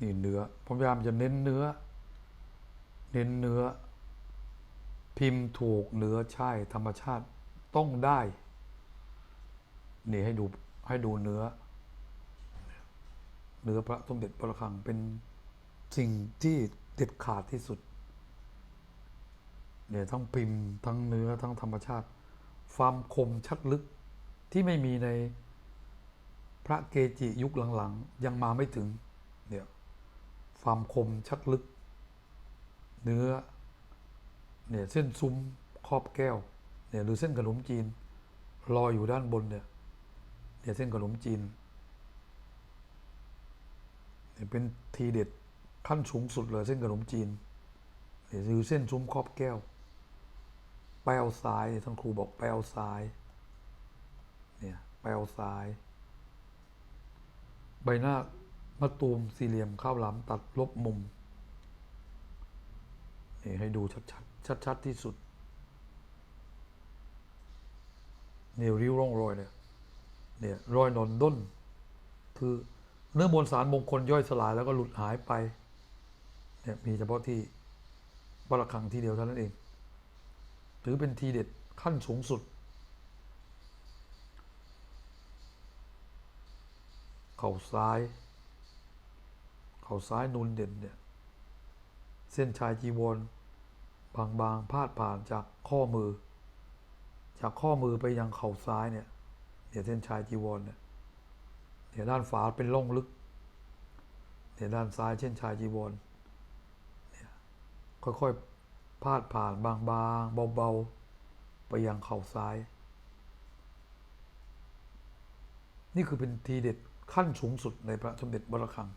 นี่เนื้อผมพยายามจะเน้นเนื้อ เน้นเนื้อ พิมพ์ถูกเนื้อใช่ธรรมชาติต้องได้ นี่ให้ดูให้ดูเนื้อ เนื้อพระสมเด็จพระระฆังเป็นสิ่งที่เด็ดขาดที่สุดเนี่ยทั้งพิมพ์ทั้งเนื้อทั้งธรรมชาติ ความคมชัดลึกที่ไม่มีในพระเกจิยุคหลัง ๆ ยังมาไม่ถึงเนี่ย ความคมชัดลึก เนื้อ เนี่ยเส้นซุ้มครอบแก้ว เนี่ยหรือเส้นขนมจีนลอยอยู่ด้านบนเนี่ย เนี่ยเส้นขนมจีน เนี่ยเป็นทีเด็ดขั้นสูงสุดเลยเส้นขนมจีน เนี่ยคือเส้นซุ้มครอบแก้ว แปลวซ้ายท่านครูบอกแปลวซ้าย เนี่ยแปลวซ้าย ใบหน้า มะตูมสี่เหลี่ยมข้าวหลามตัดลบมุมนี่ให้ดูชัดๆชัดๆที่สุดเนี่ยริ้วร่องรอยเนี่ยเนี่ยรอยนอนด้น คือเนื้อมวลสารมงคลย่อยสลายแล้วก็หลุดหายไปเนี่ยมีเฉพาะที่บระคังที่เดียวเท่านั้นเอง ถือเป็นทีเด็ดขั้นสูงสุด เข่าซ้าย เข่าซ้ายนูนเด่นเนี่ยเส้นชายจีวรบางๆพาดผ่านจากข้อมือ จากข้อมือไปยังเข่าซ้ายเนี่ยเนี่ยเส้นชายจีวรเนี่ยเนี่ยด้านฝาเป็นร่องลึกเนี่ยด้านซ้ายเช่นชายจีวรเนี่ยค่อยๆพาดผ่านบางๆเบาๆไปยังเข่าซ้าย นี่คือเป็นทีเด็ดขั้นสูงสุดในพระสมเด็จบระฆัง